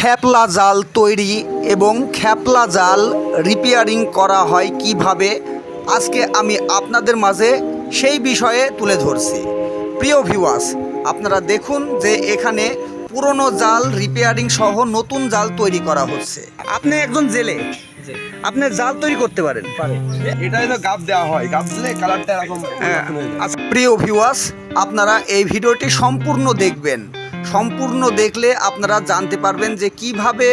খ্যাপলা জাল তৈরি এবং খ্যাপলা জাল রিপেয়ারিং করা হয় কীভাবে? আজকে আমি আপনাদের মাঝে সেই বিষয়ে তুলে ধরছি। প্রিয় ভিউয়ার্স আপনারা দেখুন যে এখানে পুরনো জাল রিপেয়ারিং সহ নতুন জাল তৈরি করা হচ্ছে। আপনি একজন জেলে। আপনি জাল তৈরি করতে পারেন। দেওয়া হয়। দিলে কালারটা এরকম হ্যাঁ, আচ্ছা, প্রিয় ভিউয়ার্স আপনারা এই ভিডিওটি সম্পূর্ণ দেখবেন। সম্পূর্ণ দেখলে আপনারা জানতে পারবেন যে কীভাবে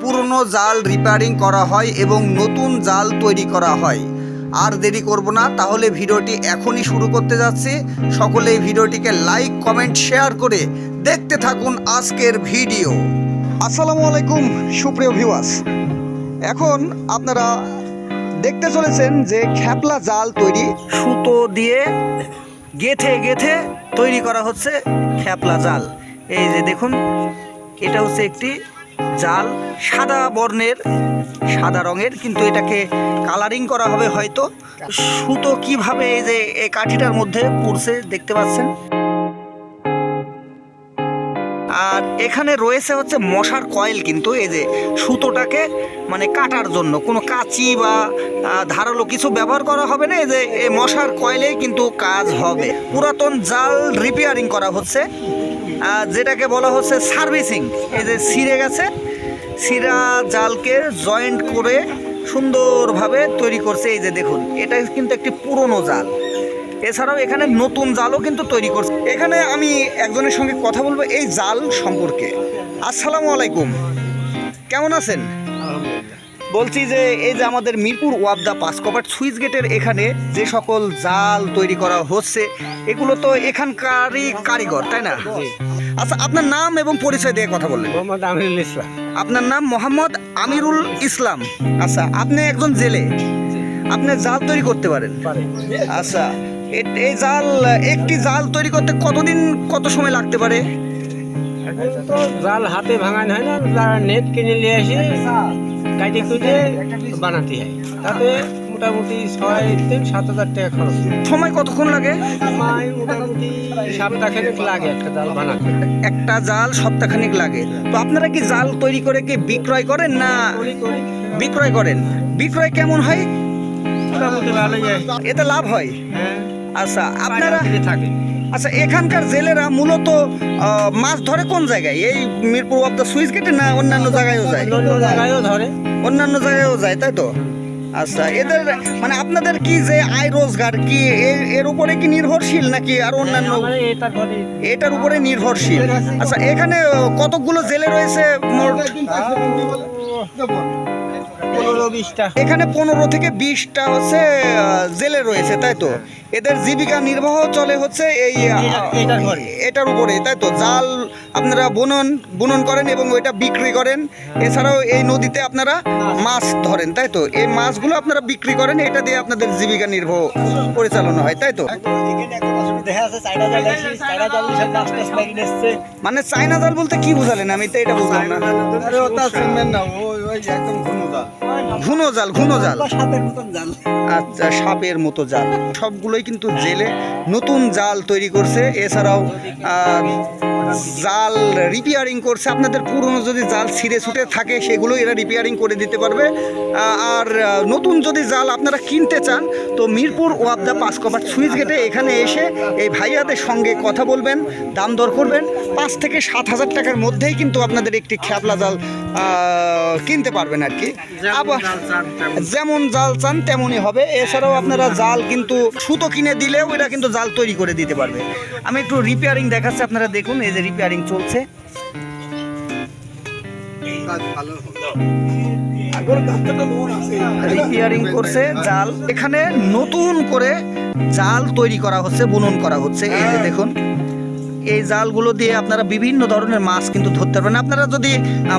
পুরনো জাল রিপেয়ারিং করা হয় এবং নতুন জাল তৈরি করা হয়। আর দেরি করব না, তাহলে ভিডিওটি এখনই শুরু করতে যাচ্ছি। সকলে ভিডিওটিকে লাইক কমেন্ট শেয়ার করে দেখতে থাকুন আজকের ভিডিও। আসসালামু আলাইকুম, সুপ্রিয় ভিউয়ার্স এখন আপনারা দেখতে চলেছেন যে খ্যাপলা জাল তৈরি সুতো দিয়ে গেথে গেথে তৈরি করা হচ্ছে খ্যাপলা জাল। এই যে দেখুন, এটা হচ্ছে একটি জাল, সাদা বর্ণের, সাদা রঙের, কিন্তু এটাকে কালারিং করা হবে হয়তো। সুতো কীভাবে এই যে এই কাঠিটার মধ্যে পড়ছে দেখতে পাচ্ছেন? আর এখানে রয়েছে হচ্ছে মশার কয়েল কিন্তু, এই যে সুতোটাকে মানে কাটার জন্য। কোনো কাঁচি বা ধারালো কিছু ব্যবহার করা হবে না, এই যে এই মশার কয়েলেই কিন্তু কাজ হবে। পুরাতন জাল রিপেয়ারিং করা হচ্ছে। যেটাকে বলা হচ্ছে সার্ভিসিং। এই যে ছিঁড়ে গেছে সিরা জালকে জয়েন্ট করে সুন্দরভাবে তৈরি করছে। এই যে দেখুন, এটা কিন্তু একটি পুরনো জাল। এছাড়াও এখানে নতুন জালও কিন্তু তৈরি করছে। এখানে আমি একজনের সঙ্গে কথা বলব এই জাল সম্পর্কে। আসসালামু আলাইকুম। কেমন আছেন? বলছি যে এই যে আমাদের মিরপুর ওয়াবদা পাসকপাট সুইচ গেটের এখানে যে সকল জাল তৈরি করা হচ্ছে এগুলো তো এখানকারই কারিগর তাই না? আচ্ছা আপনার নাম এবং পরিচয় দিয়ে কথা বললেন। মোহাম্মদ আমিরুল ইসলাম। আপনার নাম মোহাম্মদ আমিরুল ইসলাম। আচ্ছা আপনি একজন জেলে। আপনি জাল তৈরি করতে পারেন। আচ্ছা এই জাল একটি জাল তৈরি করতে কতদিন কত সময় লাগতে পারে? জাল হাতে ভাঙানো হয় না নেট কিনে নিয়ে আসে। কাটে কুটে বানাতে হয়। তাতে মোটামুটি ছয় তিন সাত হাজার টাকা খরচ সময় কতক্ষণ লাগে? সময় মোটামুটি সপ্তাহখানেক লাগে একটা জাল বানাতে। একটা জাল সপ্তাহখানিক লাগে। তো আপনারা কি জাল তৈরি করে কি বিক্রয় করেন না করি করি। বিক্রয় করেন? বিক্রয় কেমন হয়? মোটামুটি ভালোই যায় এতে লাভ হয়? হ্যাঁ। আচ্ছা আপনারা থাকে। আচ্ছা এখানকার জেলেরা মূলত মাছ ধরে কোন জায়গায়? এই মিরপুর অফ দ্য সুইচ গেটে না অন্যান্য জায়গায়ও যায়? জায়গায়ও ধরে। অন্যান্য জায়গায়ও যায় তাই তো? আচ্ছা এদের মানে আপনাদের কি যে আয় রোজগার কি এর উপরে কি নির্ভরশীল নাকি আর অন্যান্য? এটার উপরে। নির্ভরশীল। আচ্ছা এখানে কতগুলো জেলে রয়েছে? মোট পনেরো বিশটা। এখানে পনেরো থেকে বিশটা হচ্ছে জেলে রয়েছে তাই তো? এদের জীবিকা নির্বাহ চলে হচ্ছে এই এটার উপরে। তাই তো? জাল আপনারা বুনন বুনন করেন এবং ওইটা বিক্রি করেন। এছাড়াও এই নদীতে আপনারা মাছ ধরেন তাই তো? এই মাছগুলো আপনারা বিক্রি করেন এটা দিয়ে আপনাদের জীবিকা নির্বাহ পরিচালনা হয় তাই তো? মানে চাইনা জাল বলতে কি বুঝালেন? আমি তো এটা বুঝলাম না। ঘন জাল ঘুনো জাল। আচ্ছা সাপের মতো জাল। সবগুলোই কিন্তু জেলে নতুন জাল তৈরি করছে। এছাড়াও জাল রিপেয়ারিং করছে। আপনাদের পুরনো যদি জাল ছিঁড়ে ছুটে থাকে সেগুলো এরা রিপেয়ারিং করে দিতে পারবে। আর নতুন যদি জাল আপনারা কিনতে চান তো মিরপুর ওয়াবদা পাঁচ কপার সুইচ গেটে এখানে এসে এই ভাইয়াদের সঙ্গে কথা বলবেন দাম দর করবেন। পাঁচ থেকে সাত হাজার টাকার মধ্যেই কিন্তু আপনাদের একটি খ্যাপলা জাল কিনতে পারবেন আর কি। যেমন জাল চান তেমনই হবে। এছাড়াও আপনারা জাল কিন্তু সুতো কিনে দিলেও এটা কিন্তু জাল তৈরি করে দিতে পারবে। আমি একটু রিপেয়ারিং দেখাচ্ছি আপনারা দেখুন এই যে রিপেয়ারিং চলছে। রিপেয়ারিং করছে জাল। এখানে নতুন করে জাল তৈরি করা হচ্ছে বুনন করা হচ্ছে। এই যে দেখুন। এই জালগুলো দিয়ে আপনারা বিভিন্ন ধরনের মাছ কিন্তু ধরতে পারবেন। আপনারা যদি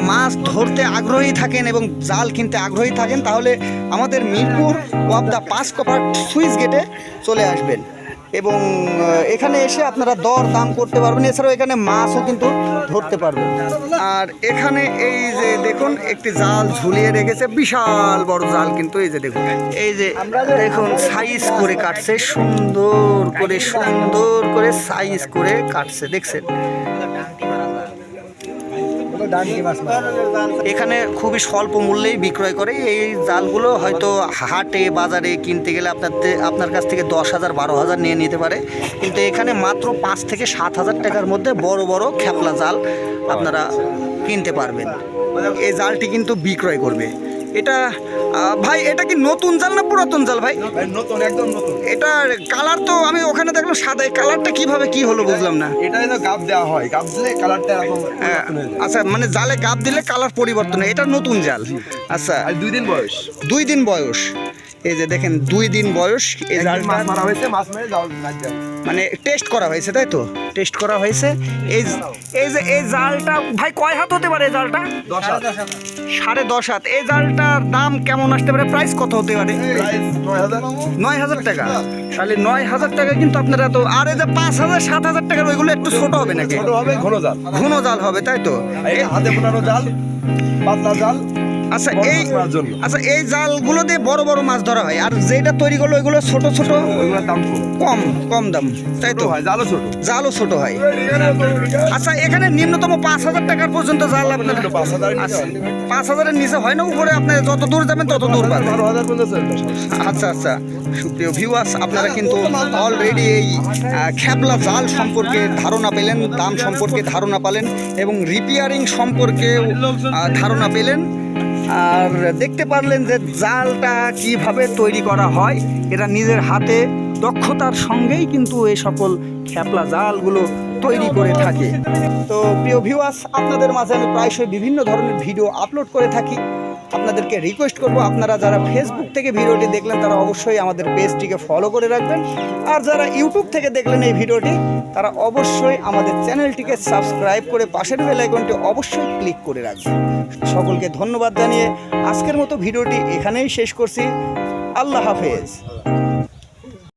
মাছ ধরতে আগ্রহী থাকেন এবং জাল কিনতে আগ্রহী থাকেন, তাহলে আমাদের মিরপুর ওয়াবদা পাঁচ কপার সুইচ গেটে চলে আসবেন। এবং এখানে এসে আপনারা দর দাম করতে পারবেন। এছাড়াও এখানে মাছও কিন্তু ধরতে পারবেন। আর এখানে এই যে দেখুন, একটি জাল ঝুলিয়ে রেখেছে। বিশাল বড় জাল কিন্তু এই যে দেখুন। এই যে দেখুন সাইজ করে কাটছে। সুন্দর করে সুন্দর করে সাইজ করে কাটছে। দেখছেন? এখানে খুবই স্বল্প মূল্যেই বিক্রয় করে। এই জালগুলো হয়তো হাটে, বাজারে কিনতে গেলে আপনার আপনার কাছ থেকে দশ হাজার, বারো হাজার নিয়ে নিতে পারে। কিন্তু এখানে মাত্র পাঁচ থেকে সাত হাজার টাকার মধ্যে বড় বড় খেপলা জাল আপনারা কিনতে পারবেন। এই জালটি কিন্তু বিক্রয় করবে। এটা ভাই এটা কি নতুন জাল না পুরাতন জাল ভাই? নতুন একদম নতুন। এটার কালার তো আমি ওখানে দেখলাম সাদা। এই কালারটা কীভাবে কি হলো বুঝলাম না। এটা তো গাব দেওয়া হয়। গাব দিলে কালারটা এরকম হ্যাঁ। আচ্ছা মানে জালে গাব দিলে কালার পরিবর্তন হয়। এটা নতুন জাল। আচ্ছা। আর দুই দিন বয়স। দুই দিন বয়স। এই যে দেখেন দুই দিন বয়স এই জালটা মাছ মারা হয়েছে মাছ মেরে জাল মাছ দেওয়া মানে টেস্ট করা হয়েছে তাই তো? টেস্ট করা হয়েছে। এই এই যে এই জালটা ভাই কয় হাত হতে পারে এই জালটা? দশ হাত। সাড়ে দশ হাত। এই জালটার দাম কেমন আসতে পারে? প্রাইস কত হতে পারে? নয় হাজার। টাকা। তাহলে নয় হাজার টাকা কিন্তু আপনারা তো আর এই যে পাঁচ হাজার সাত হাজার টাকার ওইগুলো একটু ছোট হবে নাকি? ছোট হবে ঘন জাল। ঘন জাল হবে তাই তো? হাতে জাল পাতলা জাল। আচ্ছা এই। আচ্ছা এই জালগুলো দিয়ে বড় বড় মাছ ধরা হয়। আর যেটা তৈরি করল ওইগুলো ছোট ছোট? দাম কম। কম দাম। তাই তো? হয় জালও ছোট। জালও ছোট হয়। আচ্ছা এখানে নিম্নতম পাঁচ হাজার টাকার পর্যন্ত জাল আপনার পাঁচ হাজারের নিচে আচ্ছা, হয়। না। পাঁচ হাজারের নিচে হয় না উপরে? আপনি যত দূর যাবেন তত দূর পাবেন। আচ্ছা আচ্ছা। সুপ্রিয় ভিউয়ার্স আপনারা কিন্তু অলরেডি এই খ্যাপলা জাল সম্পর্কে ধারণা পেলেন দাম সম্পর্কে ধারণা পেলেন এবং রিপেয়ারিং সম্পর্কে ধারণা পেলেন। আর দেখতে পারলেন যে জালটা কীভাবে তৈরি করা হয়, এটা নিজের হাতে, দক্ষতার সঙ্গেই কিন্তু এই সকল খ্যাপলা জালগুলো তৈরি করে থাকে। তো প্রিয় ভিউয়ার্স আপনাদের মাঝে আমি প্রায়শই বিভিন্ন ধরনের ভিডিও আপলোড করে থাকি। আপনাদেরকে রিকোয়েস্ট করব, আপনারা যারা ফেসবুক থেকে ভিডিওটি দেখলেন, তারা অবশ্যই আমাদের পেজটিকে ফলো করে রাখবেন। আর যারা ইউটিউব থেকে দেখলেন এই ভিডিওটি, তারা অবশ্যই আমাদের চ্যানেলটিকে সাবস্ক্রাইব করে পাশের বেল আইকনটি অবশ্যই ক্লিক করে রাখবেন। সকলকে ধন্যবাদ জানিয়ে আজকের মতো ভিডিওটি এখানেই শেষ করছি। আল্লাহ হাফেজ।